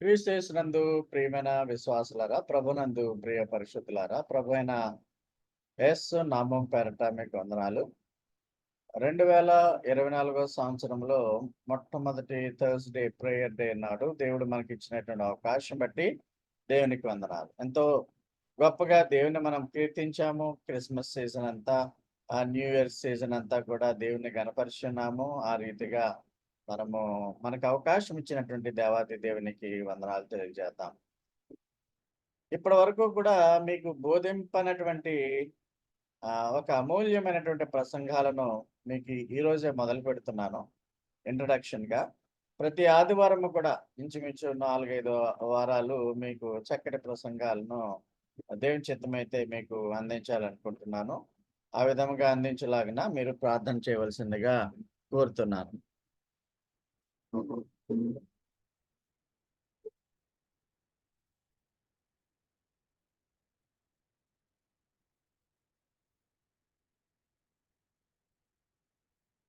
క్రీస్తునందు ప్రియమైన విశ్వాసులారా ప్రభునందు ప్రియ పరిశుద్ధులారా ప్రభు అయిన ఎస్ నామం పేరట మీకు వందనాలు. రెండు వేల ఇరవై నాలుగో సంవత్సరంలో మొట్టమొదటి థర్స్డే ప్రేయర్ డే నాడు దేవుడు మనకి ఇచ్చినటువంటి అవకాశం బట్టి దేవునికి వందనాలు. ఎంతో గొప్పగా దేవుని మనం కీర్తించాము. క్రిస్మస్ సీజన్ అంతా ఆ న్యూ ఇయర్ సీజన్ అంతా కూడా దేవుని గనపరుచున్నాము ఆ రీతిగా మనము మనకు అవకాశం ఇచ్చినటువంటి దేవాది దేవునికి వందనాలు తెలియజేద్దాం. ఇప్పటి వరకు కూడా మీకు బోధింపనటువంటి ఒక అమూల్యమైనటువంటి ప్రసంగాలను మీకు ఈ రోజే మొదలు పెడుతున్నాను. ఇంట్రడక్షన్గా. ప్రతి ఆదివారం కూడా ఇంచుమించు నాలుగైదు వారాలు మీకు చక్కటి ప్రసంగాలను దేవుని చిత్తమైతే మీకు అందించాలనుకుంటున్నాను. ఆ విధంగా అందించలాగిన మీరు ప్రార్థన చేయవలసిందిగా కోరుతున్నాను.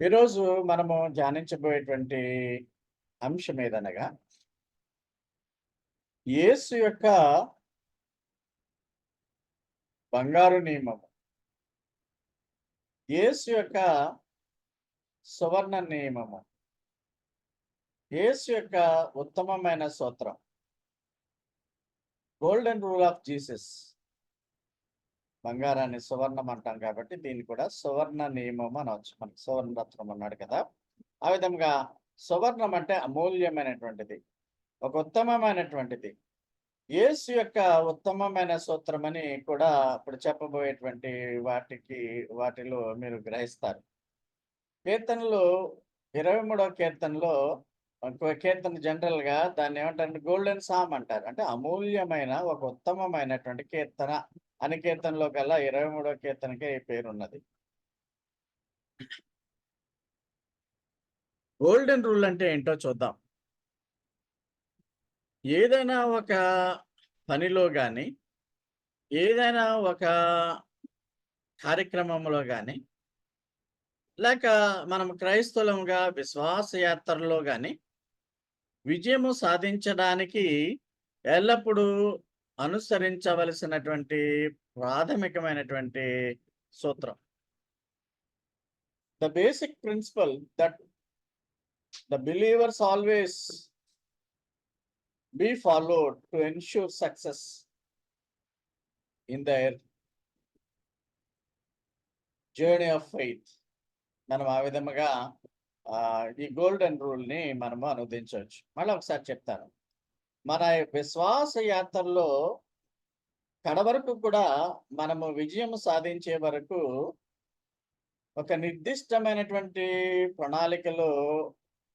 ఈరోజు మనము ధ్యానించబోయేటువంటి అంశం ఏదనగా యేసు యొక్క బంగారు నియమము. యేసు యొక్క సువర్ణ నియమము. యేసు యొక్క ఉత్తమమైన సూత్రం గోల్డెన్ రూల్ ఆఫ్ జీసస్ బంగారాన్ని సువర్ణం అంటాం కాబట్టి దీన్ని కూడా సువర్ణ నియమం అనవచ్చు. మనకి సువర్ణ రత్నం అన్నాడు కదా. ఆ విధంగా సువర్ణం అంటే అమూల్యమైనటువంటిది. ఒక ఉత్తమమైనటువంటిది. యేసు యొక్క ఉత్తమమైన సూత్రం అని కూడా ఇప్పుడు చెప్పబోయేటువంటి వాటికి వాటిలో మీరు గ్రహిస్తారు. కీర్తనలు ఇరవై మూడవ కీర్తనలో కీర్తన జనరల్గా దాన్ని ఏమంటారంటే గోల్డెన్ సామ్ అంటారు. అంటే అమూల్యమైన ఒక ఉత్తమమైనటువంటి కీర్తన అని కీర్తనలో కల్లా ఇరవై మూడవ కీర్తనకే ఈ పేరు ఉన్నది గోల్డెన్ రూల్ అంటే ఏంటో చూద్దాం. ఏదైనా ఒక పనిలో కానీ ఏదైనా ఒక కార్యక్రమంలో కానీ లేక మనం క్రైస్తవులంగా విశ్వాస యాత్రలో కానీ విజయము సాధించడానికి ఎల్లప్పుడూ అనుసరించవలసినటువంటి ప్రాథమికమైనటువంటి సూత్రం. The basic principle that the believers always be followed to ensure success in their journey of faith. మనం ఆ విధముగా ఈ గోల్డెన్ రూల్ని మనము అనువదించవచ్చు. మళ్ళీ ఒకసారి చెప్తాను. మన విశ్వాస యాత్రలో కడవరకు కూడా మనము విజయం సాధించే వరకు ఒక నిర్దిష్టమైనటువంటి ప్రణాళికలో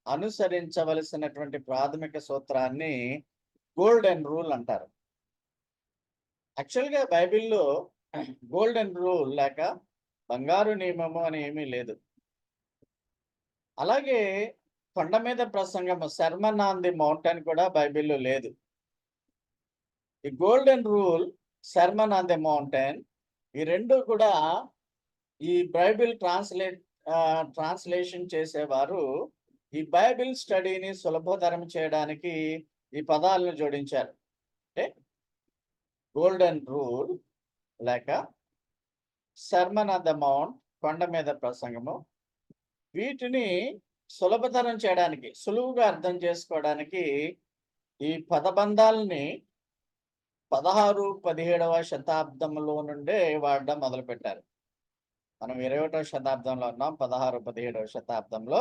అనుసరించవలసినటువంటి ప్రాథమిక సూత్రాన్ని గోల్డెన్ రూల్ అంటారు. యాక్చువల్గా బైబిల్లో గోల్డెన్ రూల్ లేక బంగారు నియమము అని ఏమీ లేదు. అలాగే కొండ మీద ప్రసంగము శర్మన్ ఆన్ ది మౌంటైన్ కూడా బైబిల్లో లేదు. ఈ golden rule sermon on the mountain ఈ రెండు కూడా ఈ బైబిల్ ట్రాన్స్లేట్ ట్రాన్స్లేషన్ చేసేవారు ఈ బైబిల్ స్టడీని సులభతరం చేయడానికి ఈ పదాలను జోడించారు. అంటే గోల్డెన్ రూల్ లేక శర్మన్ ఆన్ ద మౌంట్ కొండ మీద ప్రసంగము వీటిని సులభతరం చేయడానికి సులువుగా అర్థం చేసుకోవడానికి ఈ పదబంధాలని పదహారు పదిహేడవ శతాబ్దంలో నుండే వాడడం మొదలుపెట్టారు. మనం ఇరవై శతాబ్దంలో ఉన్నాం పదహారు పదిహేడవ శతాబ్దంలో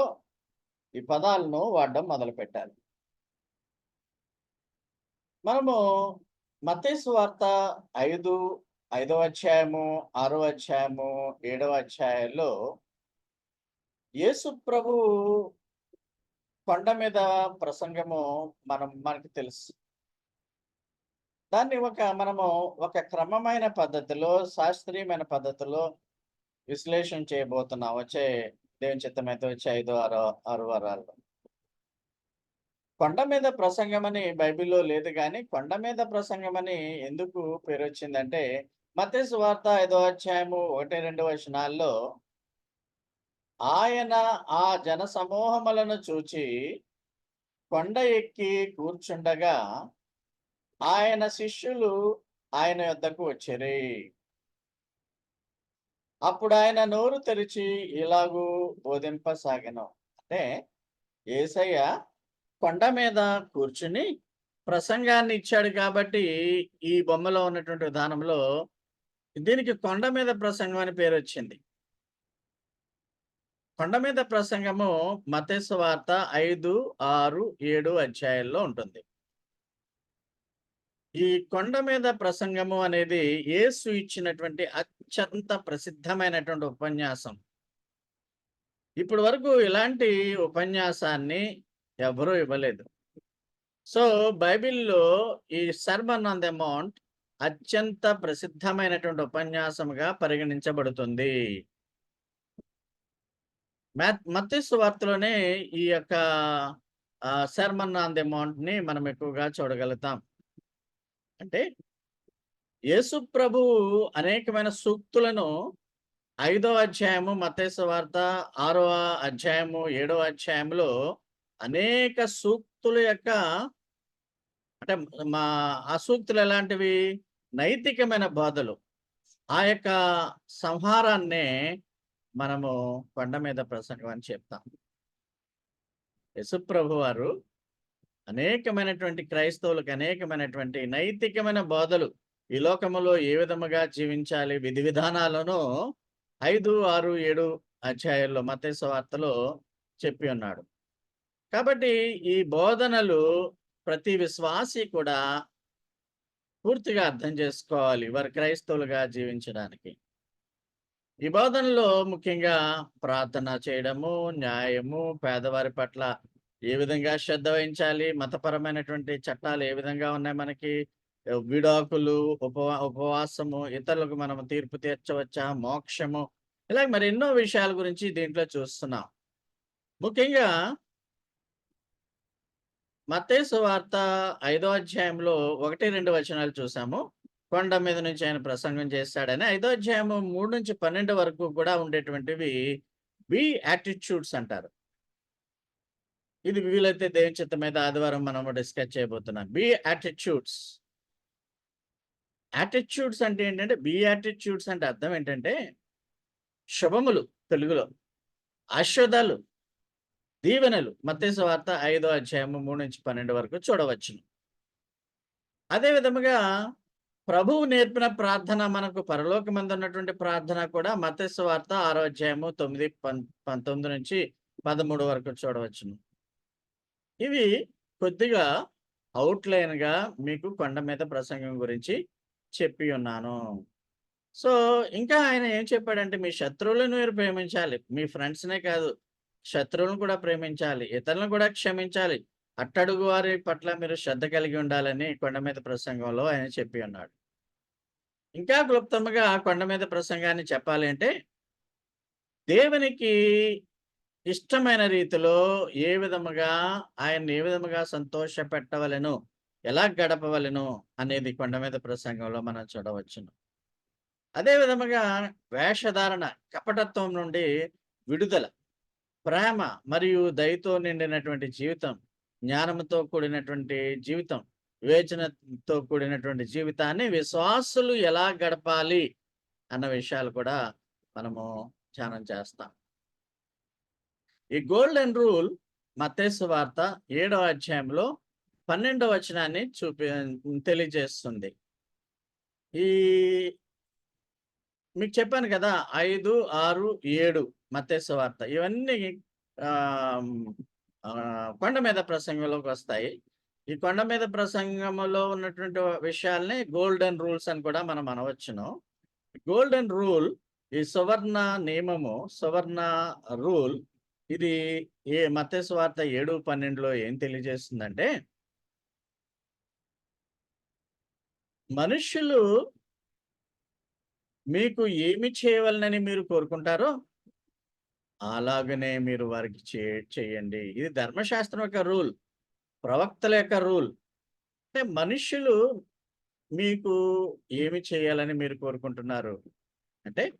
ఈ పదాలను వాడడం మొదలుపెట్టారు. మనము మతేసు వార్త ఐదు ఐదవ అధ్యాయము ఆరో అధ్యాయము ఏడవ అధ్యాయంలో యేసు ప్రభు కొండ మీద ప్రసంగము మనం మనకి తెలుసు. దాన్ని ఒక మనము ఒక క్రమమైన పద్ధతిలో శాస్త్రీయమైన పద్ధతిలో విశ్లేషణ చేయబోతున్నాం వచ్చే దేవుని చిత్తమైతే వచ్చే ఐదు ఆరో ఆరు వారాల్లో. కొండ మీద ప్రసంగం అని బైబిల్లో లేదు కానీ కొండ మీద ప్రసంగం అని ఎందుకు పేరు వచ్చిందంటే మతేసు వార్త ఐదో అధ్యాయము ఒకటి రెండు వచనాల్లో ఆయన ఆ జన సమూహములను చూచి కొండ ఎక్కి కూర్చుండగా ఆయన శిష్యులు ఆయన యొద్దకు వచ్చిరి. అప్పుడు ఆయన నోరు తెరిచి ఇలాగూ బోధింపసాగను. అంటే ఏసయ్య కొండ మీద కూర్చుని ప్రసంగాన్ని ఇచ్చాడు కాబట్టి ఈ బొమ్మలో ఉన్నటువంటి విధానంలో దీనికి కొండ మీద ప్రసంగం అని పేరు వచ్చింది కొండ మీద ప్రసంగము మతేసు వార్త ఐదు ఆరు ఏడు అధ్యాయాల్లో ఉంటుంది. ఈ కొండ మీద ప్రసంగము అనేది యేసు ఇచ్చినటువంటి అత్యంత ప్రసిద్ధమైనటువంటి ఉపన్యాసం. ఇప్పటి వరకు ఇలాంటి ఉపన్యాసాన్ని ఎవరూ ఇవ్వలేదు. సో బైబిల్లో ఈ సర్మన్ ఆన్ ద మౌంట్ అత్యంత ప్రసిద్ధమైనటువంటి ఉపన్యాసముగా పరిగణించబడుతుంది. మత్స్సు వార్తలోనే ఈ యొక్క సర్మన్ ఆన్ ది మౌంట్ని మనం ఎక్కువగా చూడగలుగుతాం. అంటే యేసు ప్రభు అనేకమైన సూక్తులను ఐదో అధ్యాయము మతేసు వార్త ఆరవ అధ్యాయము ఏడవ అధ్యాయంలో అనేక సూక్తుల యొక్క అంటే మా ఆ సూక్తులు ఎలాంటివి? నైతికమైన బోధలు. ఆ యొక్క సంహారాన్నే మనము కొండ మీద ప్రసంగం అని చెప్తాం. యశుప్రభు వారు అనేకమైనటువంటి క్రైస్తవులకు అనేకమైనటువంటి నైతికమైన బోధలు ఈ లోకములో ఏ విధముగా జీవించాలి? విధి విధానాలను ఐదు ఆరు ఏడు అధ్యాయాల్లో మతేశ వార్తలో చెప్పి ఉన్నాడు. కాబట్టి ఈ బోధనలు ప్రతి విశ్వాసి కూడా పూర్తిగా అర్థం చేసుకోవాలి. వారు క్రైస్తవులుగా జీవించడానికి. ఈ బోధనలో ముఖ్యంగా ప్రార్థన చేయడము న్యాయము పేదవారి పట్ల ఏ విధంగా శ్రద్ధ వహించాలి మతపరమైనటువంటి చట్టాలు ఏ విధంగా ఉన్నాయి మనకి విడాకులు ఉపవా ఉపవాసము ఇతరులకు మనం తీర్పు తీర్చవచ్చా మోక్షము ఇలా మరి ఎన్నో విషయాల గురించి దీంట్లో చూస్తున్నాం. ముఖ్యంగా మత్తేసు వార్త ఐదో అధ్యాయంలో ఒకటి రెండు వచనాలు చూసాము. కొండ మీద నుంచి ఆయన ప్రసంగం చేస్తాడని ఐదో అధ్యాయము మూడు నుంచి పన్నెండు వరకు కూడా ఉండేటువంటివి బి యాటిట్యూడ్స్ అంటారు. ఇది వీలైతే దేవుని చిత్త మీద ఆదివారం మనము డిస్కస్ చేయబోతున్నాం. B attitudes. యాటిట్యూడ్స్ అంటే ఏంటంటే బి యాటిట్యూడ్స్ అంటే అర్థం ఏంటంటే శుభములు తెలుగులో ఆశ్వదాలు దీవెనలు. మత్స్య వార్త ఐదో అధ్యాయము మూడు నుంచి పన్నెండు వరకు చూడవచ్చును. అదే విధముగా ప్రభువు నేర్పిన ప్రార్థన మనకు పరలోకమందున్నటువంటి ప్రార్థన కూడా మత్స్య వార్త ఆరో అధ్యాయము తొమ్మిది పంతొమ్మిది నుంచి పదమూడు వరకు చూడవచ్చును. ఇవి కొద్దిగా అవుట్లైన్గా మీకు కొండ మీద ప్రసంగం గురించి చెప్పి ఉన్నాను. సో ఇంకా ఆయన ఏం చెప్పాడంటే మీ శత్రువులను మీరు ప్రేమించాలి. మీ ఫ్రెండ్స్నే కాదు శత్రువులను కూడా ప్రేమించాలి ఇతరులను కూడా క్షమించాలి. అట్టడుగు వారి పట్ల మీరు శ్రద్ధ కలిగి ఉండాలని కొండ మీద ప్రసంగంలో ఆయన చెప్పి ఉన్నాడు. ఇంకా క్లుప్తంగా కొండ మీద ప్రసంగాన్ని చెప్పాలి అంటే దేవునికి ఇష్టమైన రీతిలో ఏ విధముగా ఆయన్ని ఏ విధముగా సంతోష పెట్టవలను ఎలా గడపవలను అనేది కొండ మీద ప్రసంగంలో మనం చూడవచ్చును. అదే విధముగా వేషధారణ కపటత్వం నుండి విడుదల ప్రేమ మరియు దయతో నిండినటువంటి జీవితం జ్ఞానంతో కూడినటువంటి జీవితం వివేచనతో కూడినటువంటి జీవితాన్ని విశ్వాసులు ఎలా గడపాలి అన్న విషయాలు కూడా మనము ధ్యానం చేస్తాం. ఈ గోల్డెన్ రూల్ మతేసు వార్త ఏడవ అధ్యాయంలో పన్నెండవ వచనాన్ని చూపి తెలియజేస్తుంది. ఈ మీకు చెప్పాను కదా ఐదు ఆరు ఏడు మతేసు వార్త ఇవన్నీ కొండ మీద ప్రసంగంలోకి వస్తాయి. ఈ కొండ మీద ప్రసంగంలో ఉన్నటువంటి విషయాల్ని గోల్డెన్ రూల్స్ అని కూడా మనం అనవచ్చును. గోల్డెన్ రూల్ ఈ సువర్ణ నియమము సువర్ణ రూల్ ఇది ఏ మత్స్యవార్త ఏడు పన్నెండులో ఏం తెలియజేస్తుందంటే మనుష్యులు మీకు ఏమి చేయవలనని మీరు కోరుకుంటారో అలాగనే మీరు వారికి చేయండి. ఇది ధర్మశాస్త్రం యొక్క రూల్. ప్రవక్తల యొక్క రూల్. అంటే మనుష్యులు మీకు ఏమి చేయాలని మీరు కోరుకుంటున్నారు? అంటే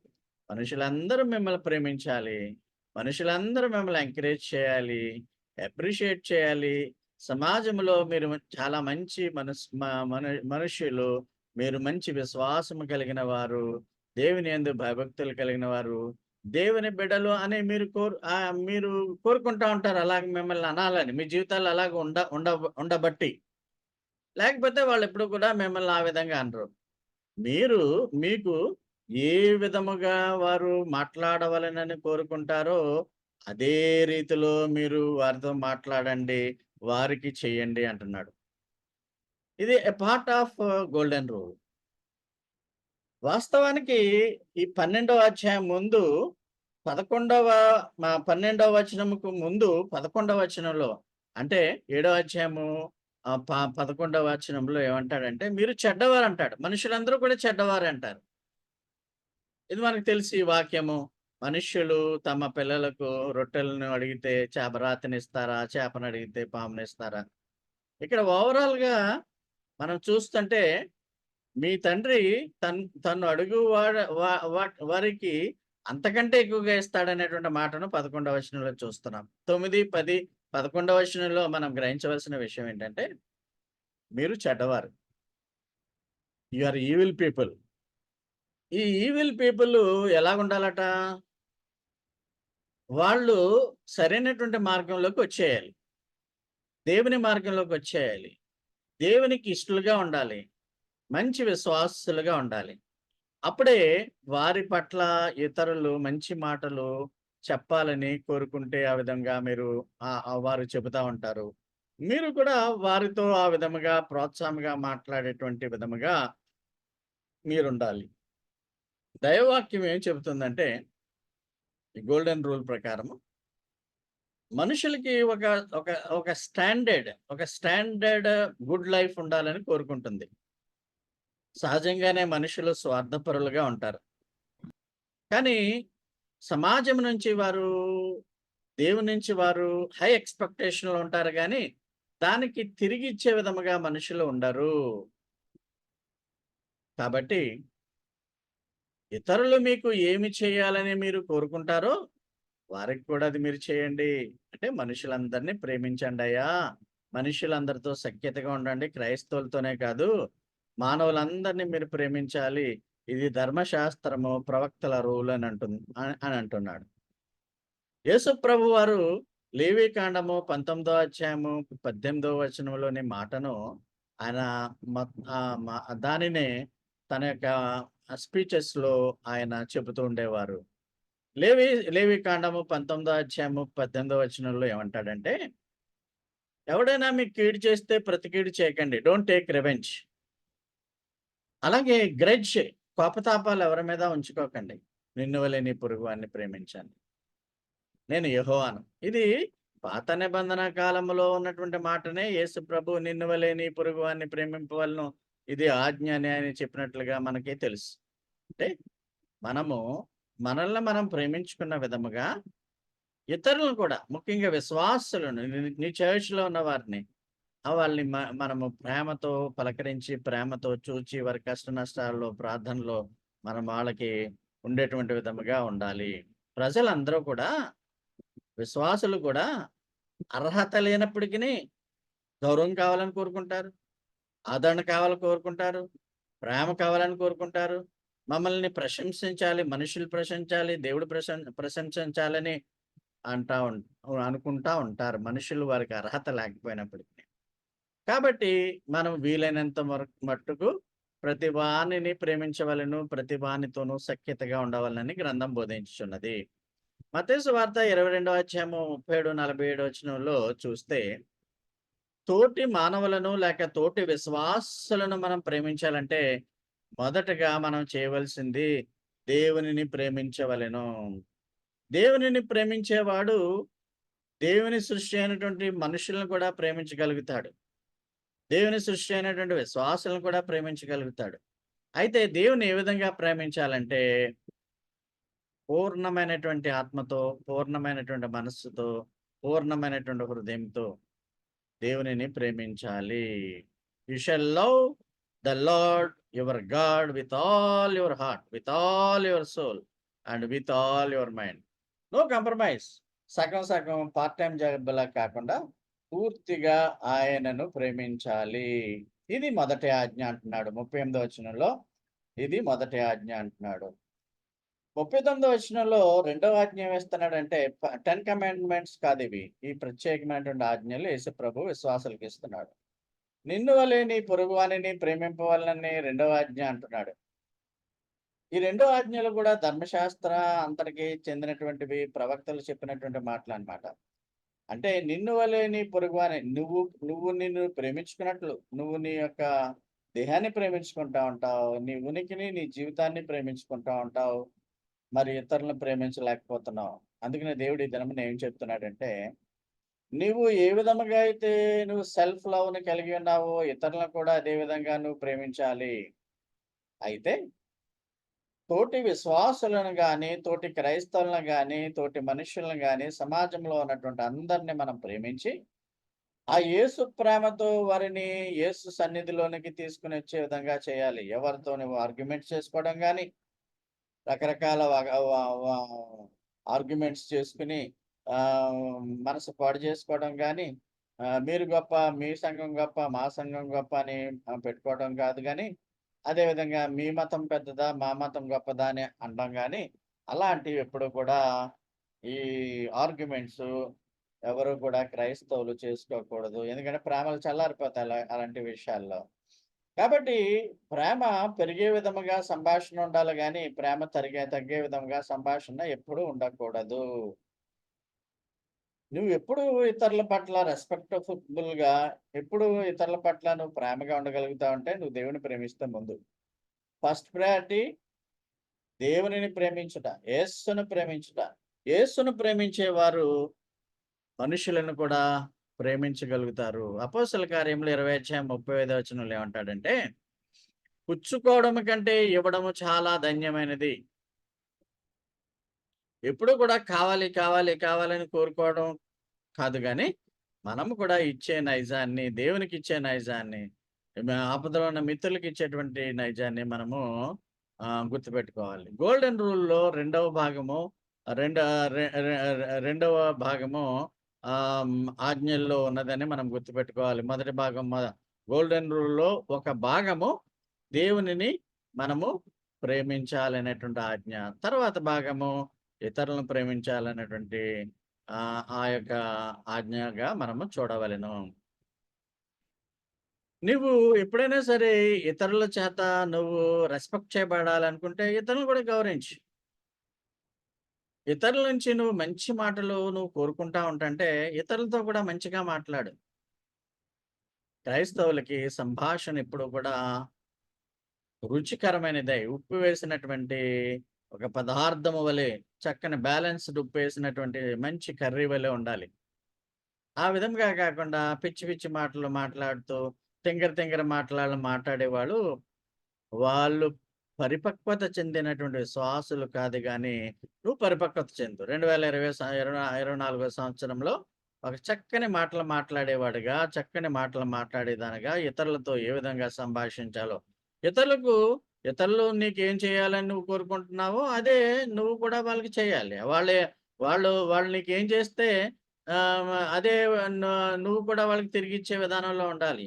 మనుషులందరూ మిమ్మల్ని ప్రేమించాలి. మనుషులందరూ మిమ్మల్ని ఎంకరేజ్ చేయాలి. అప్రిషియేట్ చేయాలి. సమాజంలో మీరు చాలా మంచి మనస్ మ- మీరు మంచి విశ్వాసము కలిగిన వారు. దేవుని ఎందు భయభక్తులు కలిగిన వారు. దేవుని బిడ్డలు అని మీరు కోరు మీరు కోరుకుంటా ఉంటారు. అలాగే మిమ్మల్ని అనాలని. మీ జీవితాలు అలాగ ఉండ ఉండ ఉండబట్టి. లేకపోతే వాళ్ళు ఎప్పుడు కూడా మిమ్మల్ని ఆ విధంగా అనరు. మీరు మీకు ఏ విధముగా వారు మాట్లాడవలనని కోరుకుంటారో అదే రీతిలో మీరు వారితో మాట్లాడండి వారికి చేయండి అంటున్నాడు. ఇది a part of golden rule వాస్తవానికి ఈ పన్నెండవ అధ్యాయం ముందు పదకొండవ మా పన్నెండవ వచనముకు ముందు పదకొండవ వచనంలో అంటే ఏడవ అధ్యాయము పదకొండవ వచనంలో ఏమంటాడంటే మీరు చెడ్డవారు అంటాడు మనుషులందరూ కూడా చెడ్డవారు అంటారు. ఇది మనకు తెలిసి వాక్యము. మనుష్యులు తమ పిల్లలకు రొట్టెలను అడిగితే చేప ఇస్తారా? చేపను అడిగితే పామునిస్తారా ఇక్కడ ఓవరాల్గా మనం చూస్తుంటే మీ తండ్రి తన్ తను అడుగు వాడ వా- వారికి అంతకంటే ఎక్కువగా ఇస్తాడనేటువంటి మాటను పదకొండవ వచనంలో చూస్తున్నాం. తొమ్మిది పది పదకొండవ వచనంలో మనం గ్రహించవలసిన విషయం ఏంటంటే మీరు చెడ్డవారు. యు ఆర్ ఈవిల్ పీపుల్ ఈ ఈవిల్ పీపుల్ ఎలా ఉండాలట? వాళ్ళు సరైనటువంటి మార్గంలోకి వచ్చేయాలి. దేవుని మార్గంలోకి వచ్చేయాలి. దేవునికి ఇష్టలుగా ఉండాలి. మంచి విశ్వాసులుగా ఉండాలి. అప్పుడే వారి పట్ల ఇతరులు మంచి మాటలు చెప్పాలని కోరుకుంటే ఆ విధంగా మీరు వారు చెబుతా ఉంటారు. మీరు కూడా వారితో ఆ విధముగా ప్రోత్సాహంగా మాట్లాడేటువంటి విధముగా మీరు ఉండాలి దైవవాక్యం ఏం చెబుతుందంటే గోల్డెన్ రూల్ ప్రకారము మనుషులకి ఒక ఒక ఒక స్టాండర్డ్ ఒక స్టాండర్డ్ గుడ్ లైఫ్ ఉండాలని కోరుకుంటుంది. సహజంగానే మనుషులు స్వార్థపరులుగా ఉంటారు. కానీ సమాజం నుంచి వారు దేవుని నుంచి వారు హై ఎక్స్పెక్టేషన్లు ఉంటారు కానీ దానికి తిరిగి ఇచ్చే విధముగా మనుషులు ఉండరు. కాబట్టి ఇతరులు మీకు ఏమి చేయాలని మీరు కోరుకుంటారో వారికి కూడా అది మీరు చేయండి. అంటే మనుషులందరినీ ప్రేమించండి అయ్యా. మనుషులందరితో సఖ్యతగా ఉండండి. క్రైస్తవులతోనే కాదు. మానవులందరినీ మీరు ప్రేమించాలి. ఇది ధర్మశాస్త్రము ప్రవక్తల రూల్ అని అంటుంది అని- అని అంటున్నాడు. యేసు ప్రభు వారు లేవి కాండము పంతొమ్మిదో అధ్యాయము పద్దెనిమిదో వచనంలోని మాటను ఆయన దానినే తన యొక్క స్పీచెస్లో ఆయన చెబుతూ ఉండేవారు. లేవి లేవి కాండము పంతొమ్మిదో అధ్యాయము పద్దెనిమిదో వచనంలో ఏమంటాడంటే ఎవడైనా మీకు కీడు చేస్తే ప్రతి కీడు చేయకండి. డోంట్ టేక్ రెవెంజ్ అలాగే గ్రెడ్జ్ కోపతాపాలు ఎవరి మీద ఉంచుకోకండి. నిన్నువలేని పురుగువాన్ని వారిని ప్రేమించండి. నేను యహోవాను. ఇది పాత నిబంధన కాలంలో ఉన్నటువంటి మాటనే యేసు ప్రభు నిన్నువలేని పురుగువాన్ని వారిని ప్రేమింపవలను. ఇది ఆజ్ఞ అని చెప్పినట్లుగా మనకి తెలుసు. అంటే మనము మనల్ని మనం ప్రేమించుకున్న విధముగా ఇతరులను కూడా ముఖ్యంగా విశ్వాసులను నీ- చర్చ్లో ఉన్న వారిని వాళ్ళని మనము ప్రేమతో పలకరించి ప్రేమతో చూచి వారి కష్ట నష్టాల్లో ప్రార్థనలో మనం వాళ్ళకి ఉండేటువంటి విధముగా ఉండాలి. ప్రజలందరూ కూడా విశ్వాసులు కూడా అర్హత లేనప్పటికీ గౌరవం కావాలని కోరుకుంటారు ఆదరణ కావాలని కోరుకుంటారు ప్రేమ కావాలని కోరుకుంటారు. మమ్మల్ని ప్రశంసించాలి మనుషులు ప్రశంసించాలి దేవుడు ప్రశం ప్రశంసించాలని అంటా ఉం అనుకుంటా ఉంటారు. మనుషులు వారికి అర్హత లేకపోయినప్పటికీ కాబట్టి మనం వీలైనంత వరకు మట్టుకు ప్రతి వాణిని ప్రేమించవలను ప్రతి వాణితోనూ సఖ్యతగా ఉండవాలని గ్రంథం బోధించుచున్నది. మతేసు వార్త ఇరవై రెండవ అధ్యాయము ముప్పై ఏడు నలభై ఏడు వచనంలో చూస్తే తోటి మానవులను లేక తోటి విశ్వాసులను మనం ప్రేమించాలంటే మొదటగా మనం చేయవలసింది దేవునిని ప్రేమించవలెను. దేవునిని ప్రేమించేవాడు దేవుని సృష్టి అయినటువంటి మనుషులను కూడా ప్రేమించగలుగుతాడు. దేవుని సృష్టి అయినటువంటి విశ్వాసులను కూడా ప్రేమించగలుగుతాడు. అయితే దేవుని ఏ విధంగా ప్రేమించాలంటే పూర్ణమైనటువంటి ఆత్మతో పూర్ణమైనటువంటి మనస్సుతో పూర్ణమైనటువంటి హృదయంతో దేవునిని ప్రేమించాలి. You shall love the lord your God with all your heart with all your soul and with all your mind no compromise సగం సగం పార్ట్ టైం జాబ్ లా కాకుండా పూర్తిగా ఆయనను ప్రేమించాలి. ఇది మొదటి ఆజ్ఞ అంటున్నాడు. ముప్పై ఎనిమిదో వచనంలో ఇది మొదటి ఆజ్ఞ అంటున్నాడు. ముప్పై తొమ్మిదో వచనంలో రెండవ ఆజ్ఞ వేస్తున్నాడంటే టెన్ కమాండ్మెంట్స్ కాదు ఇవి. ఈ ప్రత్యేకమైనటువంటి ఆజ్ఞలు యేసు ప్రభు విశ్వాసాలకు ఇస్తున్నాడు. నిన్ను వలేని నీ పొరుగువానిని ప్రేమింపవాలని రెండవ ఆజ్ఞ అంటున్నాడు. ఈ రెండో ఆజ్ఞలు కూడా ధర్మశాస్త్ర అంతటికి చెందినటువంటివి ప్రవక్తలు చెప్పినటువంటి మాటలు అనమాట అంటే నిన్ను వలె నీ పొరుగువాని నువ్వు నువ్వు నిన్ను ప్రేమించుకున్నట్లు నువ్వు నీ యొక్క దేహాన్ని ప్రేమించుకుంటా ఉంటావు నీ ఉనికిని నీ జీవితాన్ని ప్రేమించుకుంటా ఉంటావు మరి ఇతరులను ప్రేమించలేకపోతున్నావు. అందుకనే దేవుడు ఈ దినమున ఏం చెప్తున్నాడంటే నువ్వు ఏ విధముగా అయితే నువ్వు సెల్ఫ్ లవ్ని కలిగి ఉన్నావో ఇతరులను కూడా అదే విధంగా నువ్వు ప్రేమించాలి. అయితే తోటి విశ్వాసులను గాని తోటి క్రైస్తవులను గాని తోటి మనుషులను గాని సమాజంలో ఉన్నటువంటి అందరిని మనం ప్రేమించి ఆ యేసు ప్రేమతో వారిని యేసు సన్నిధిలోనికి తీసుకుని వచ్చే విధంగా చేయాలి. ఎవరితో ఆర్గ్యుమెంట్స్ చేసుకోవడం కానీ రకరకాల ఆర్గ్యుమెంట్స్ చేసుకుని మనసు పాడు చేసుకోవడం కానీ మీరు గొప్ప మీ సంఘం గొప్ప మా సంఘం గొప్ప అని పెట్టుకోవడం కాదు కానీ అదేవిధంగా మీ మతం పెద్దదా మా మతం గొప్పదా అని అనడం కానీ అలాంటివి ఎప్పుడు కూడా ఈ ఆర్గ్యుమెంట్స్ ఎవరు కూడా క్రైస్తవులు చేసుకోకూడదు. ఎందుకంటే ప్రేమలు చల్లారిపోతాయి అలాంటి విషయాల్లో. కాబట్టి ప్రేమ పెరిగే విధముగా సంభాషణ ఉండాలి కానీ ప్రేమ తరిగే తగ్గే విధముగా సంభాషణ ఎప్పుడూ ఉండకూడదు. నువ్వు ఎప్పుడు ఇతరుల పట్ల రెస్పెక్టబుల్గా ఎప్పుడు ఇతరుల పట్ల నువ్వు ప్రేమగా ఉండగలుగుతావు అంటే నువ్వు దేవుని ప్రేమిస్తే ముందు. ఫస్ట్ ప్రయారిటీ దేవునిని ప్రేమించుట యేస్సును ప్రేమించుట. యేస్సును ప్రేమించే వారు మనుషులను కూడా ప్రేమించగలుగుతారు. అపోసల కార్యంలో ఇరవై అధ్యాయం ముప్పై ఐదో వచనంలో ఏమంటాడంటే పుచ్చుకోవడం కంటే ఇవ్వడము చాలా ధన్యమైనది. ఎప్పుడు కూడా కావాలి కావాలి కావాలని కోరుకోవడం కాదు కానీ మనము కూడా ఇచ్చే నైజాన్ని దేవునికి ఇచ్చే నైజాన్ని ఆపదలో ఉన్న మిత్రులకు ఇచ్చేటువంటి నైజాన్ని మనము గుర్తుపెట్టుకోవాలి. గోల్డెన్ రూల్లో రెండవ భాగము రెండ రెండవ భాగము ఆజ్ఞల్లో ఉన్నదని మనం గుర్తుపెట్టుకోవాలి. మొదటి భాగం గోల్డెన్ రూల్లో ఒక భాగము దేవునిని మనము ప్రేమించాలనేటువంటి ఆజ్ఞ. తర్వాత భాగము ఇతరులను ప్రేమించాలనేటువంటి ఆ ఆ యొక్క ఆజ్ఞగా మనము చూడవలెను. నువ్వు ఎప్పుడైనా సరే ఇతరుల చేత నువ్వు రెస్పెక్ట్ చేయబడాలనుకుంటే ఇతరులను కూడా గౌరవించు. ఇతరుల నుంచి నువ్వు మంచి మాటలు నువ్వు కోరుకుంటా ఉంటంటే ఇతరులతో కూడా మంచిగా మాట్లాడు. క్రైస్తవులకి సంభాషణ ఎప్పుడు కూడా రుచికరమైనదే. ఉప్పు వేసినటువంటి ఒక పదార్థము వలె చక్కని బ్యాలెన్స్డ్ ఉప్పు వేసినటువంటి మంచి కర్రీ వలె ఉండాలి. ఆ విధంగా కాకుండా పిచ్చి పిచ్చి మాటలు మాట్లాడుతూ తింగర తింగర మాటలు మాట్లాడేవాళ్ళు వాళ్ళు పరిపక్వత చెందినటువంటి శ్వాసులు కాదు కానీ నువ్వు పరిపక్వత చెందు. రెండు వేల ఇరవై ఇరవై ఇరవై నాలుగో సంవత్సరంలో ఒక చక్కని మాటలు మాట్లాడేవాడుగా చక్కని మాటలు మాట్లాడేదానిగా ఇతరులతో ఏ విధంగా సంభాషించాలో. ఇతరులకు ఇతరులు నీకు ఏం చేయాలని నువ్వు కోరుకుంటున్నావో అదే నువ్వు కూడా వాళ్ళకి చేయాలి. వాళ్ళే వాళ్ళు వాళ్ళు నీకు ఏం చేస్తే అదే నువ్వు కూడా వాళ్ళకి తిరిగి ఇచ్చే విధానంలో ఉండాలి.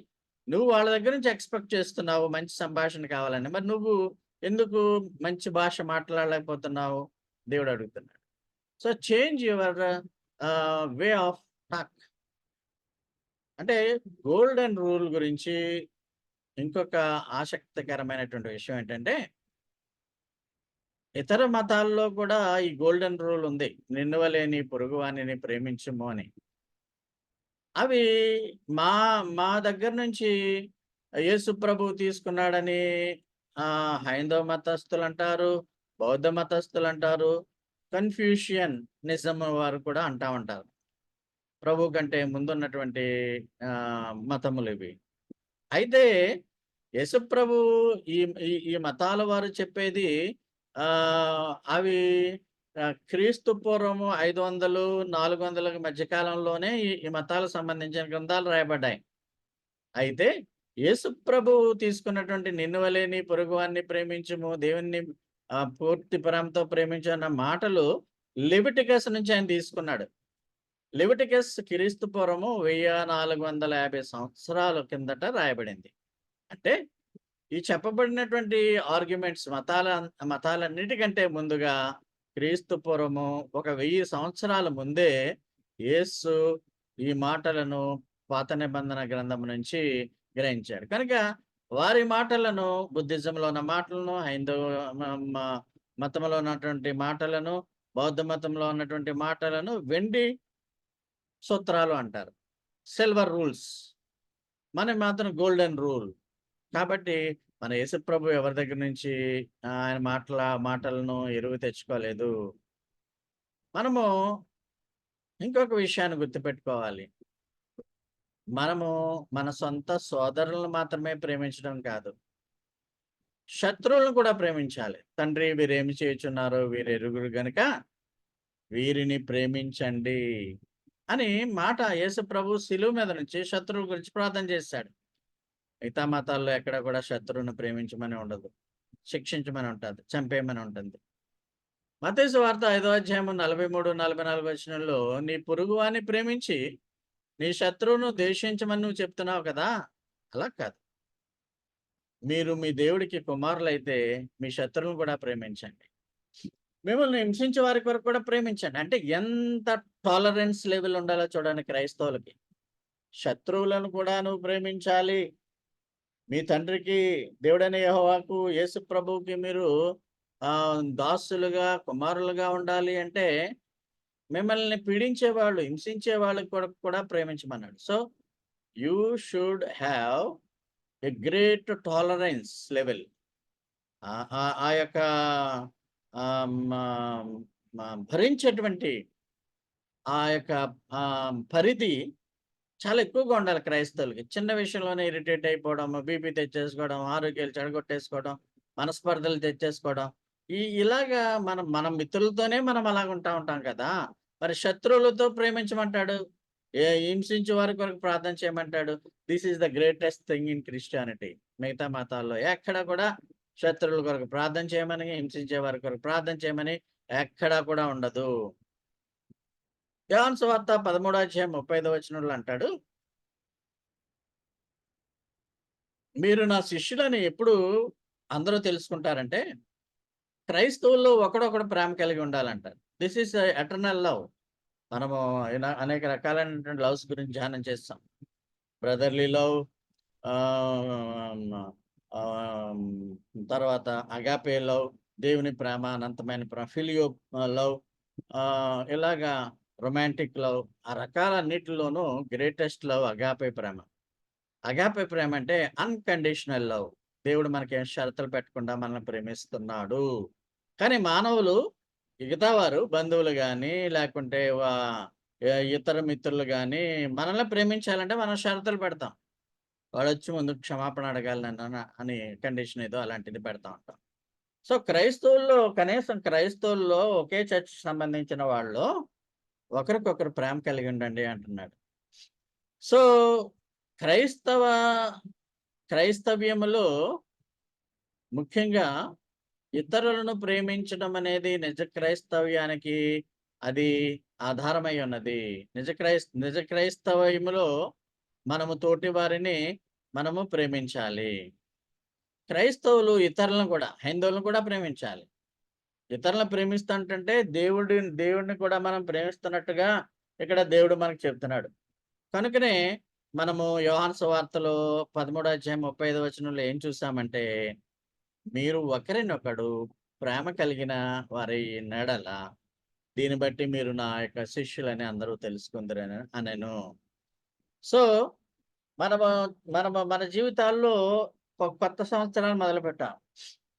నువ్వు వాళ్ళ దగ్గర నుంచి ఎక్స్పెక్ట్ చేస్తున్నావు మంచి సంభాషణ కావాలని. మరి నువ్వు ఎందుకు మంచి భాష మాట్లాడలేకపోతున్నావు? దేవుడు అడుగుతున్నాడు. So change your way of talk. అంటే గోల్డెన్ రూల్ గురించి ఇంకొక ఆసక్తికరమైనటువంటి విషయం ఏంటంటే ఇతర మతాల్లో కూడా ఈ గోల్డెన్ రూల్ ఉంది. నిన్నవలేని పొరుగువాణిని పొరుగువానిని ప్రేమించుము అని. అవి మా మా దగ్గర నుంచి యేసు ప్రభు తీసుకున్నాడని ఆ హైందవ మతస్థులు అంటారు బౌద్ధ మతస్థులు అంటారు కన్ఫ్యూషియన్ నిజం వారు కూడా అంటా ఉంటారు. ప్రభు కంటే ముందున్నటువంటి మతములు ఇవి. అయితే యేసుప్రభు ఈ ఈ మతాల వారు చెప్పేది ఆ అవి క్రీస్తు పూర్వము ఐదు వందలు నాలుగు వందల మధ్యకాలంలోనే ఈ మతాలకు సంబంధించిన గ్రంథాలు రాయబడ్డాయి. అయితే యేసు తీసుకున్నటువంటి నిన్నువలేని పొరుగువాన్ని ప్రేమించము దేవుణ్ణి పూర్తి ప్రేమతో ప్రేమించు అన్న మాటలు లిబిటికస్ నుంచి ఆయన తీసుకున్నాడు. లిబిటికస్ క్రీస్తు పూర్వము వెయ్యి నాలుగు వందల యాభై సంవత్సరాల కిందట రాయబడింది. అంటే ఈ చెప్పబడినటువంటి ఆర్గ్యుమెంట్స్ మతాల మతాలన్నిటికంటే ముందుగా క్రీస్తు పూర్వము ఒక వెయ్యి సంవత్సరాల ముందే యేసు ఈ మాటలను పాత నిబంధన గ్రంథం నుంచి గ్రహించాడు. కనుక వారి మాటలను బుద్ధిజంలో ఉన్న మాటలను హైందవ మ- మతంలో ఉన్నటువంటి మాటలను బౌద్ధ మతంలో ఉన్నటువంటి మాటలను వెండి సూత్రాలు అంటారు. Silver rules. మన మాత్రం గోల్డెన్ రూల్. కాబట్టి మన యేసుప్రభు ఎవరి దగ్గర నుంచి ఆయన మాటల మాటలను ఎరువు తెచ్చుకోలేదు? మనము ఇంకొక విషయాన్ని గుర్తుపెట్టుకోవాలి. మనము మన సొంత సోదరులను మాత్రమే ప్రేమించడం కాదు. శత్రువులను కూడా ప్రేమించాలి. తండ్రి వీరేమి చేయుచున్నారో వీరు ఎరుగురు గనుక వీరిని ప్రేమించండి అని మాట యేసు ప్రభు శిలువు మీద నుంచి శత్రువుల గురించి ప్రార్థన చేశాడు మిగతా మతాల్లో ఎక్కడ కూడా శత్రువును ప్రేమించమని ఉండదు. శిక్షించమని ఉంటుంది. చంపేయమని ఉంటుంది. మతేసు వార్త ఐదో అధ్యాయము నలభై మూడు నలభై నాలుగు వచనంలో నీ పురుగువాన్ని ప్రేమించి నీ శత్రువును ద్వేషించమని నువ్వు చెప్తున్నావు కదా? అలా కాదు. మీరు మీ దేవుడికి కుమారులైతే మీ శత్రువును కూడా ప్రేమించండి. మిమ్మల్ని హింసించే వారి కొరకు కూడా ప్రేమించండి. అంటే ఎంత టాలరెన్స్ లెవెల్ ఉండాలో చూడండి క్రైస్తవులకి. శత్రువులను కూడా నువ్వు ప్రేమించాలి. మీ తండ్రికి దేవుడైన యహోవాకు యేసు ప్రభువుకి మీరు దాసులుగా కుమారులుగా ఉండాలి అంటే మిమ్మల్ని పీడించే వాళ్ళు హింసించే వాళ్ళకి కూడా కూడా ప్రేమించమన్నాడు. So you should have a great tolerance level. ఆ యొక్క భరించేటువంటి ఆ యొక్క పరిధి చాలా ఎక్కువగా ఉండాలి క్రైస్తవులకి. చిన్న విషయంలోనే ఇరిటేట్ అయిపోవడం బీపీ తెచ్చేసుకోవడం ఆరోగ్యాలు చెడగొట్టేసుకోవడం మనస్పర్ధలు తెచ్చేసుకోవడం. ఈ ఇలాగా మనం మన మిత్రులతోనే మనం అలాగ ఉంటా ఉంటాం కదా. మరి శత్రువులతో ప్రేమించమంటాడు? ఏ హింసించే వారి కొరకు ప్రార్థన చేయమంటాడు? This is the greatest thing in Christianity మిగతా మతాల్లో ఎక్కడ కూడా శత్రువుల కొరకు ప్రార్థన చేయమని హింసించే వారి కొరకు ప్రార్థన చేయమని ఎక్కడా కూడా ఉండదు. యోహాను సువార్త పదమూడో అధ్యాయం ముప్పై ఐదో వచనంలో అంటాడు మీరు నా శిష్యులని ఎప్పుడు అందరూ తెలుసుకుంటారంటే క్రైస్తవుల్లో ఒకడొకడు ప్రేమ కలిగి ఉండాలంటారు. దిస్ ఈస్ ఎటర్నల్ లవ్ మనము అనేక రకాలైనటువంటి లవ్స్ గురించి ధ్యానం చేస్తాం. బ్రదర్లీ లవ్ తర్వాత అగాపే లవ్ దేవుని ప్రేమ అనంతమైన ప్రేమ ఫిలియో లవ్ uh, ఇలాగా రొమాంటిక్ లవ్ ఆ రకాలన్నిటిలోనూ గ్రేటెస్ట్ లవ్ అగాపే ప్రేమ. అగాపే ప్రేమ అంటే అన్కండిషనల్ లవ్ దేవుడు మనకి ఏం షరతులు పెట్టకుండా మనల్ని ప్రేమిస్తున్నాడు. కానీ మానవులు మిగతా వారు బంధువులు కానీ లేకుంటే వా- ఇతర మిత్రులు కానీ మనల్ని ప్రేమించాలంటే మనం షరతులు పెడతాం. వాడు వచ్చి ముందు క్షమాపణ అడగాలి నన్ను అని కండిషన్ ఏదో అలాంటిది పెడతా ఉంటాం. సో క్రైస్తవుల్లో కనీసం క్రైస్తవుల్లో ఒకే చర్చ్ సంబంధించిన వాళ్ళు ఒకరికొకరు ప్రేమ కలిగి ఉండండి అంటున్నాడు. సో క్రైస్తవ క్రైస్తవ్యములో ముఖ్యంగా ఇతరులను ప్రేమించడం అనేది నిజ క్రైస్తవ్యానికి అది ఆధారమై ఉన్నది. నిజ క్రైస్ నిజ క్రైస్తవ్యములో మనము తోటి వారిని మనము ప్రేమించాలి. క్రైస్తవులు ఇతరులను కూడా హైందవులను కూడా ప్రేమించాలి. ఇతరులను ప్రేమిస్తానంటే దేవుడి దేవుడిని కూడా మనం ప్రేమిస్తున్నట్టుగా ఇక్కడ దేవుడు మనకు చెప్తున్నాడు. కనుకనే మనము యోహాన్స్ సువార్తలో పదమూడు అధ్యాయం ముప్పై ఐదు వచనంలో ఏం చూసామంటే మీరు ఒకరినొకడు ప్రేమ కలిగిన వారి నెడల దీన్ని బట్టి మీరు నా యొక్క శిష్యులని అందరూ తెలుసుకుందరని అనను. సో మనము మనము మన జీవితాల్లో ఒక కొత్త సంవత్సరాన్ని మొదలుపెట్టాం.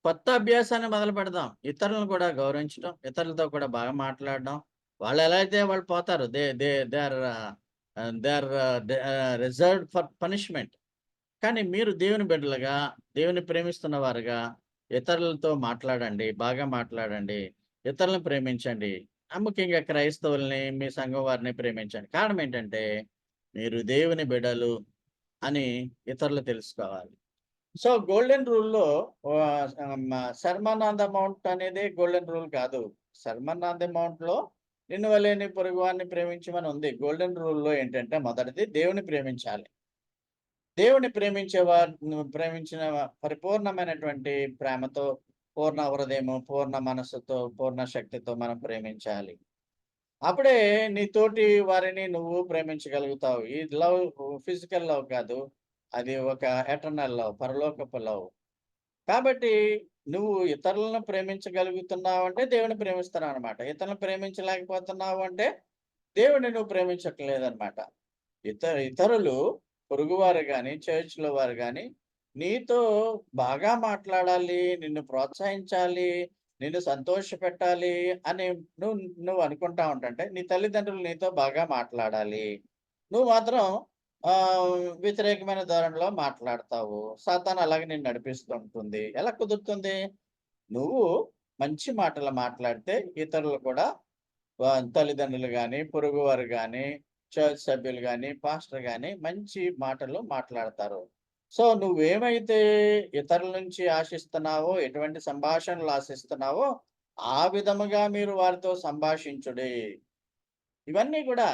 కొత్త అభ్యాసాన్ని మొదలు పెడదాం. ఇతరులను కూడా గౌరవించడం ఇతరులతో కూడా బాగా మాట్లాడడం. వాళ్ళు ఎలా అయితే వాళ్ళు పోతారు they they they are they are reserved for punishment. కానీ మీరు దేవుని బిడ్డలుగా దేవుని ప్రేమిస్తున్న వారుగా ఇతరులతో మాట్లాడండి బాగా మాట్లాడండి ఇతరులను ప్రేమించండి. ముఖ్యంగా క్రైస్తవుల్ని మీ సంఘం వారిని ప్రేమించండి. కారణం ఏంటంటే మీరు దేవుని బిడ్డలు అని ఇతరులు తెలుసుకోవాలి. సో గోల్డెన్ రూల్లో శర్మన్ ఆన్ ద మౌంట్ అనేది గోల్డెన్ రూల్ కాదు. శర్మన్ ఆన్ ద మౌంట్ నిన్ను వలేని పొరుగువాన్ని ప్రేమించమని ఉంది. గోల్డెన్ రూల్లో ఏంటంటే మొదటిది దేవుని ప్రేమించాలి. దేవుని ప్రేమించే వారిని ప్రేమించిన పరిపూర్ణమైనటువంటి ప్రేమతో పూర్ణ హృదయము పూర్ణ మనస్సుతో పూర్ణ శక్తితో మనం ప్రేమించాలి. అప్పుడే నీ తోటి వారిని నువ్వు ప్రేమించగలుగుతావు. ఈ లవ్ ఫిజికల్ లవ్ కాదు. అది ఒక ఎటర్నల్ లవ్ పరలోకపు లవ్ కాబట్టి నువ్వు ఇతరులను ప్రేమించగలుగుతున్నావు అంటే దేవుని ప్రేమిస్తున్నావు అనమాట ఇతరులను ప్రేమించలేకపోతున్నావు అంటే దేవుడిని నువ్వు ప్రేమించట్లేదన్నమాట. ఇతర ఇతరులు పొరుగువారు కానీ చర్చ్లో వారు కానీ నీతో బాగా మాట్లాడాలి నిన్ను ప్రోత్సహించాలి నిన్ను సంతోష పెట్టాలి అని నువ్వు నువ్వు అనుకుంటా ఉంటే నీ తల్లిదండ్రులు నీతో బాగా మాట్లాడాలి. నువ్వు మాత్రం వ్యతిరేకమైన ధోరణిలో మాట్లాడతావు. సాతాన్ అలాగే నేను నడిపిస్తుంటుంది ఎలా కుదురుతుంది? నువ్వు మంచి మాటలు మాట్లాడితే ఇతరులు కూడా తల్లిదండ్రులు కానీ పొరుగువారు కానీ చర్చ్ సభ్యులు కానీ పాస్టర్ కానీ మంచి మాటలు మాట్లాడతారు. సో నువ్వేమైతే ఇతరుల నుంచి ఆశిస్తున్నావో ఎటువంటి సంభాషణలు ఆశిస్తున్నావో ఆ విధముగా మీరు వారితో సంభాషించుడి. ఇవన్నీ కూడా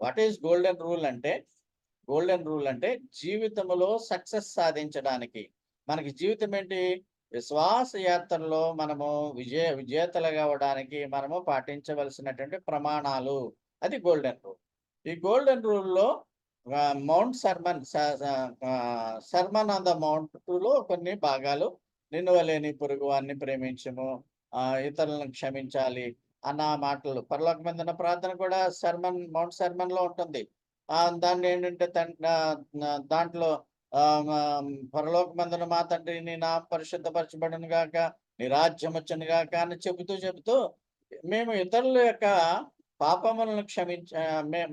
వాట్ ఈస్ గోల్డెన్ రూల్ అంటే గోల్డెన్ రూల్ అంటే జీవితంలో సక్సెస్ సాధించడానికి. మనకి జీవితం ఏంటి? విశ్వాస యాత్రలో మనము విజయ విజేతలుగా అవడానికి మనము పాటించవలసినటువంటి ప్రమాణాలు. అది గోల్డెన్ రూల్ ఈ golden రూల్లో mount sermon sermon on the మౌంట్లో కొన్ని భాగాలు. నిన్నవలేని పురుగు పొరుగు వారిని ప్రేమించము. ఇతరులను క్షమించాలి అన్న మాటలు. పరలోకమందున ప్రార్థన కూడా సర్మన్ మౌంట్ సర్మన్లో ఉంటుంది. దాన్ని ఏంటంటే దాంట్లో పరలోకమందున మా తండ్రి నీ నా పరిశుద్ధపరచబడును గాక నీ రాజ్యం వచ్చను గాక అని చెబుతూ చెబుతూ మేము ఇతరుల యొక్క పాపములను క్షమించ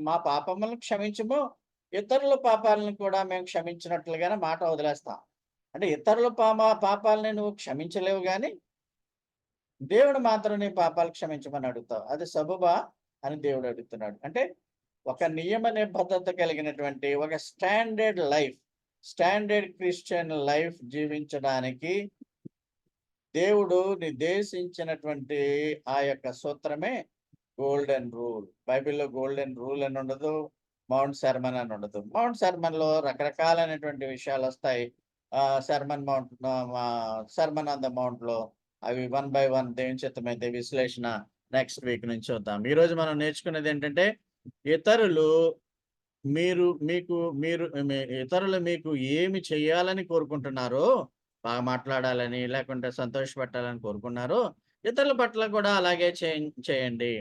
మా పాపములను క్షమించము. ఇతరుల పాపాలను కూడా మేము క్షమించినట్లుగానే మాట వదిలేస్తాం. అంటే ఇతరుల పాప పాపాలని నువ్వు క్షమించలేవు కానీ దేవుడు మాత్రం నీ పాపాలు క్షమించమని అడుగుతావు. అది సబుబా అని దేవుడు అడుగుతున్నాడు. అంటే ఒక నియమ నిబద్ధత కలిగినటువంటి ఒక standard life standard Christian life జీవించడానికి దేవుడు నిర్దేశించినటువంటి ఆ యొక్క సూత్రమే గోల్డెన్ రూల్. బైబిల్లో గోల్డెన్ రూల్ అని ఉండదు మౌంట్ శర్మన్ అని ఉండదు. మౌంట్ శర్మన్లో రకరకాలైనటువంటి విషయాలు వస్తాయి. Sermon mount sermon on the మౌంట్లో అవి వన్ బై వన్ దేవుని చిత్తమైతే విశ్లేషణ నెక్స్ట్ వీక్ నుంచి చూద్దాం. ఈ రోజు మనం నేర్చుకునేది ఏంటంటే ఇతరులు మీరు మీకు మీరు ఇతరులు మీకు ఏమి చేయాలని కోరుకుంటున్నారో బాగా మాట్లాడాలని లేకుంటే సంతోషపెట్టాలని కోరుకున్నారో ఇతరుల పట్ల కూడా అలాగే చేయండి.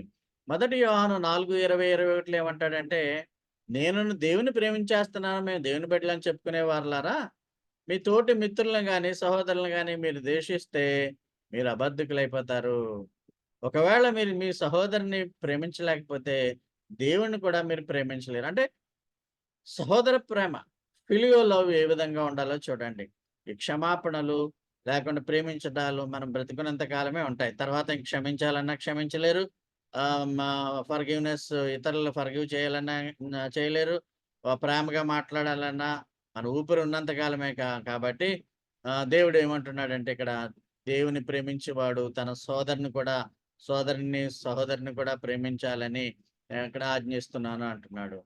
మొదటి యోహాను నాలుగు ఇరవై ఇరవై ఒకటిలో ఏమంటాడంటే నేను దేవుని ప్రేమించేస్తున్నాను మేము దేవుని బిడ్డలని చెప్పుకునే వారులారా మీ తోటి మిత్రులను కానీ సహోదరులను కానీ మీరు ద్వేషిస్తే మీరు అబద్ధకులైపోతారు. ఒకవేళ మీరు మీ సహోదరుని ప్రేమించలేకపోతే దేవుణ్ణి కూడా మీరు ప్రేమించలేరు. అంటే సహోదర ప్రేమ ఫిలియో లవ్ ఏ విధంగా ఉండాలో చూడండి. ఈ క్షమాపణలు లేకుండా ప్రేమించడాలు మనం బ్రతికున్నంత కాలమే ఉంటాయి. తర్వాత క్షమించాలన్నా క్షమించలేరు. ఫర్గివ్నెస్ ఇతరులు ఫర్గివ్ చేయాలన్నా చేయలేరు. ప్రేమగా మాట్లాడాలన్నా మన ఊపిరి ఉన్నంత కాలమే కాబట్టి దేవుడు ఏమంటున్నాడంటే ఇక్కడ దేవుని ప్రేమించేవాడు తన సోదరుని కూడా సోదరుని సహోదరుని కూడా ప్రేమించాలని నేను ఇక్కడ ఆజ్ఞిస్తున్నాను అంటున్నాడు.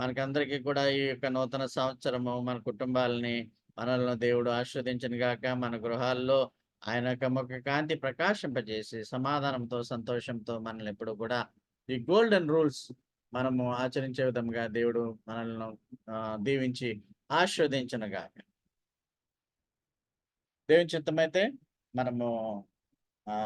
మనకందరికీ కూడా ఈ యొక్క నూతన సంవత్సరము మన కుటుంబాలని మనల్ని దేవుడు ఆస్వాదించను గాక మన గృహాల్లో ఆయన యొక్క ముఖ కాంతి ప్రకాశింపజేసి సమాధానంతో సంతోషంతో మనల్ని ఎప్పుడు కూడా ఈ గోల్డెన్ రూల్స్ మనము ఆచరించే విధంగా దేవుడు మనల్ని దీవించి ఆస్వాదించను గాక. దేవుని చిత్తమైతే మనము ఆ